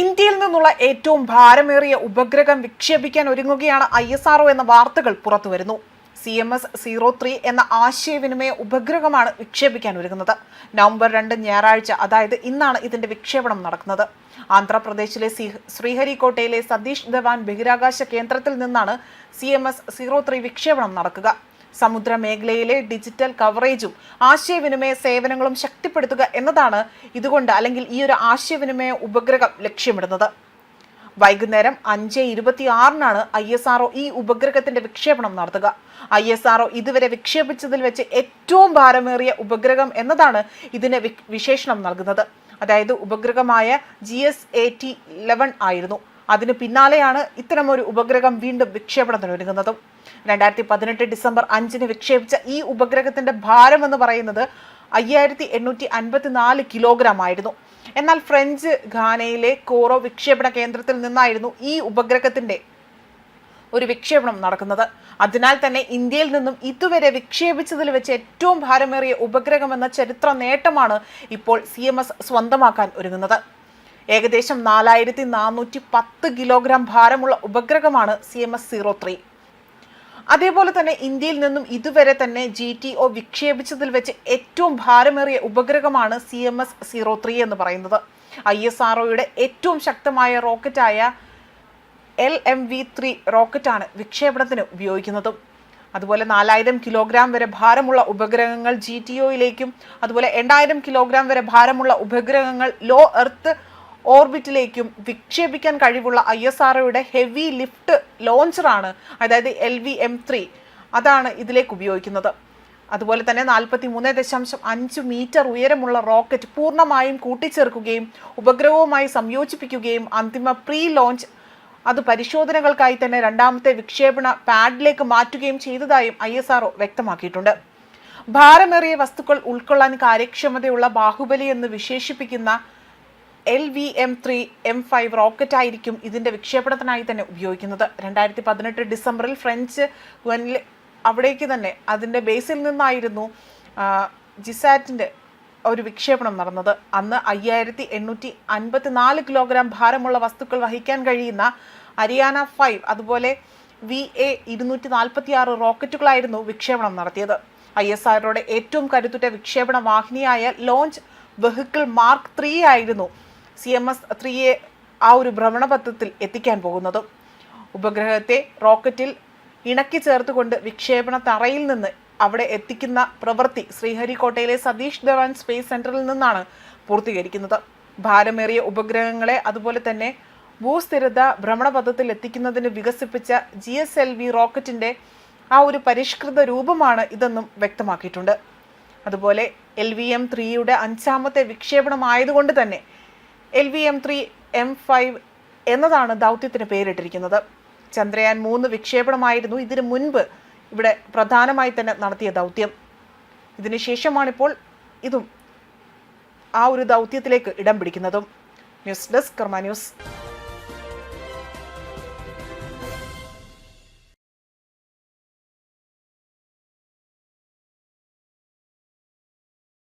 ഇന്ത്യയിൽ നിന്നുള്ള ഏറ്റവും ഭാരമേറിയ ഉപഗ്രഹം വിക്ഷേപിക്കാൻ ഒരുങ്ങുകയാണ് ഐ എസ് ആർഒ എന്ന വാർത്തകൾ പുറത്തുവരുന്നു. C M S zero three എന്ന ആശയവിനിമയ ഉപഗ്രഹമാണ് വിക്ഷേപിക്കാൻ ഒരുങ്ങുന്നത്. നവംബർ രണ്ട് ഞായറാഴ്ച അതായത് ഇന്നാണ് ഇതിന്റെ വിക്ഷേപണം നടക്കുന്നത്. ആന്ധ്രാപ്രദേശിലെ ശ്രീഹരിക്കോട്ടയിലെ സതീഷ് ധവാൻ ബഹിരാകാശ കേന്ദ്രത്തിൽ നിന്നാണ് C M S zero three വിക്ഷേപണം നടക്കുക. സമുദ്ര മേഖലയിലെ ഡിജിറ്റൽ കവറേജും ആശയവിനിമയ സേവനങ്ങളും ശക്തിപ്പെടുത്തുക എന്നതാണ് ഇതുകൊണ്ട് അല്ലെങ്കിൽ ഈ ഒരു ആശയവിനിമയ ഉപഗ്രഹം ലക്ഷ്യമിടുന്നത്. വൈകുന്നേരം അഞ്ച് ഇരുപത്തി ആറിനാണ് ഐ എസ് ആർഒ ഈ ഉപഗ്രഹത്തിന്റെ വിക്ഷേപണം നടത്തുക. ഐ എസ് ആർഒ ഇതുവരെ വിക്ഷേപിച്ചതിൽ വെച്ച് ഏറ്റവും ഭാരമേറിയ ഉപഗ്രഹം എന്നതാണ് ഇതിന് വിശേഷണം നൽകുന്നത്. അതായത് ഉപഗ്രഹമായ G S A T eleven ആയിരുന്നു. അതിന് പിന്നാലെയാണ് ഇത്തരമൊരു ഉപഗ്രഹം വീണ്ടും വിക്ഷേപണത്തിന് ഒരുങ്ങുന്നതും. രണ്ടായിരത്തി പതിനെട്ട് ഡിസംബർ അഞ്ചിന് വിക്ഷേപിച്ച ഈ ഉപഗ്രഹത്തിന്റെ ഭാരം എന്ന് പറയുന്നത് അയ്യായിരത്തി എണ്ണൂറ്റി അൻപത്തി നാല് കിലോഗ്രാം ആയിരുന്നു. എന്നാൽ ഫ്രഞ്ച് ഘാനയിലെ കോറോ വിക്ഷേപണ കേന്ദ്രത്തിൽ നിന്നായിരുന്നു ഈ ഉപഗ്രഹത്തിന്റെ ഒരു വിക്ഷേപണം നടക്കുന്നത്. അതിനാൽ തന്നെ ഇന്ത്യയിൽ നിന്നും ഇതുവരെ വിക്ഷേപിച്ചതിൽ വെച്ച് ഏറ്റവും ഭാരമേറിയ ഉപഗ്രഹം എന്ന ചരിത്ര നേട്ടമാണ് ഇപ്പോൾ സി സ്വന്തമാക്കാൻ ഒരുങ്ങുന്നത്. ഏകദേശം നാലായിരത്തി നാനൂറ്റി പത്ത് കിലോഗ്രാം ഭാരമുള്ള ഉപഗ്രഹമാണ് C M S zero three. അതേപോലെ തന്നെ ഇന്ത്യയിൽ നിന്നും ഇതുവരെ തന്നെ ജി ടി ഒ വിക്ഷേപിച്ചതിൽ വെച്ച് ഏറ്റവും ഭാരമേറിയ ഉപഗ്രഹമാണ് C M S zero three എന്ന് പറയുന്നത്. ഐ എസ് ആർ ഏറ്റവും ശക്തമായ റോക്കറ്റായ എൽ എം വി ത്രീ റോക്കറ്റാണ് വിക്ഷേപണത്തിന് ഉപയോഗിക്കുന്നതും. അതുപോലെ നാലായിരം കിലോഗ്രാം വരെ ഭാരമുള്ള ഉപഗ്രഹങ്ങൾ ജി ടി ഒയിലേക്കും അതുപോലെ എണ്ണായിരം കിലോഗ്രാം വരെ ഭാരമുള്ള ഉപഗ്രഹങ്ങൾ ലോ എർത്ത് ഓർബിറ്റിലേക്കും വിക്ഷേപിക്കാൻ കഴിവുള്ള ഐ എസ് ആർഒയുടെ ഹെവി ലിഫ്റ്റ് ലോഞ്ചറാണ് അതായത് എൽ വി എം ത്രീ. അതാണ് ഇതിലേക്ക് ഉപയോഗിക്കുന്നത്. അതുപോലെ തന്നെ നാൽപ്പത്തി മൂന്ന് ദശാംശം അഞ്ച് മീറ്റർ ഉയരമുള്ള റോക്കറ്റ് പൂർണമായും കൂട്ടിച്ചേർക്കുകയും ഉപഗ്രഹവുമായി സംയോജിപ്പിക്കുകയും അന്തിമ പ്രീ ലോഞ്ച് അത് പരിശോധനകൾക്കായി തന്നെ രണ്ടാമത്തെ വിക്ഷേപണ പാഡിലേക്ക് മാറ്റുകയും ചെയ്തതായും ഐ എസ് ആർഒ വ്യക്തമാക്കിയിട്ടുണ്ട്. ഭാരമേറിയ വസ്തുക്കൾ ഉൾക്കൊള്ളാൻ കാര്യക്ഷമതയുള്ള ബാഹുബലി എന്ന് വിശേഷിപ്പിക്കുന്ന L V M three M five rocket ആയിരിക്കും ഇതിന്റെ വിക്ഷേപണത്തിനായി തന്നെ ഉപയോഗിക്കുന്നത്. രണ്ടായിരത്തി പതിനെട്ട് ഡിസംബറിൽ ഫ്രഞ്ച് വനിൽ അവിടേക്ക് തന്നെ അതിന്റെ ബേസിൽ നിന്നായിരുന്നു ജിസാറ്റിന്റെ ഒരു വിക്ഷേപണം നടന്നത്. അന്ന് അയ്യായിരത്തി എണ്ണൂറ്റി അൻപത്തി നാല് കിലോഗ്രാം ഭാരമുള്ള വസ്തുക്കൾ വഹിക്കാൻ കഴിയുന്ന അരിയാന ഫൈവ് അതുപോലെ വി എ ഇരുന്നൂറ്റി നാൽപ്പത്തി ആറ് റോക്കറ്റുകളായിരുന്നു വിക്ഷേപണം നടത്തിയത്. ഐ എസ് ആറോടെ ഏറ്റവും കരുത്തുറ്റ വിക്ഷേപണ വാഹിനിയായ ലോഞ്ച് വെഹിക്കിൾ മാർക്ക് ത്രീ ആയിരുന്നു സി എം എസ് ത്രീയെ ആ ഒരു ഭ്രമണപഥത്തിൽ എത്തിക്കാൻ പോകുന്നത്. ഉപഗ്രഹത്തെ റോക്കറ്റിൽ ഇണക്കി ചേർത്തുകൊണ്ട് വിക്ഷേപണ തറയിൽ നിന്ന് അവിടെ എത്തിക്കുന്ന പ്രവൃത്തി ശ്രീഹരിക്കോട്ടയിലെ സതീഷ് ധവാൻ സ്പേസ് സെന്ററിൽ നിന്നാണ് പൂർത്തീകരിക്കുന്നത്. ഭാരമേറിയ ഉപഗ്രഹങ്ങളെ അതുപോലെ തന്നെ ഭൂസ്ഥിരത ഭ്രമണപഥത്തിൽ എത്തിക്കുന്നതിന് വികസിപ്പിച്ച ജി എസ് എൽ വി റോക്കറ്റിന്റെ ആ ഒരു പരിഷ്കൃത രൂപമാണ് ഇതെന്നും വ്യക്തമാക്കിയിട്ടുണ്ട്. അതുപോലെ എൽ വി എം ത്രീയുടെ അഞ്ചാമത്തെ വിക്ഷേപണമായതുകൊണ്ട് തന്നെ L V M three M five എന്നതാണ് ദൗത്യത്തിന് പേരിട്ടിരിക്കുന്നത്. ചന്ദ്രയാൻ മൂന്ന് വിക്ഷേപണമായിരുന്നു. ഇതിനു മുൻപ് ഇവിടെ പ്രധാനമായി തന്നെ നടത്തിയ ദൗത്യം. ഇതിനുശേഷമാണിപ്പോൾ ഇതും ആ ഒരു ദൗത്യത്തിലേക്ക് ഇടം പിടിക്കുന്നതും. News desk Karma news.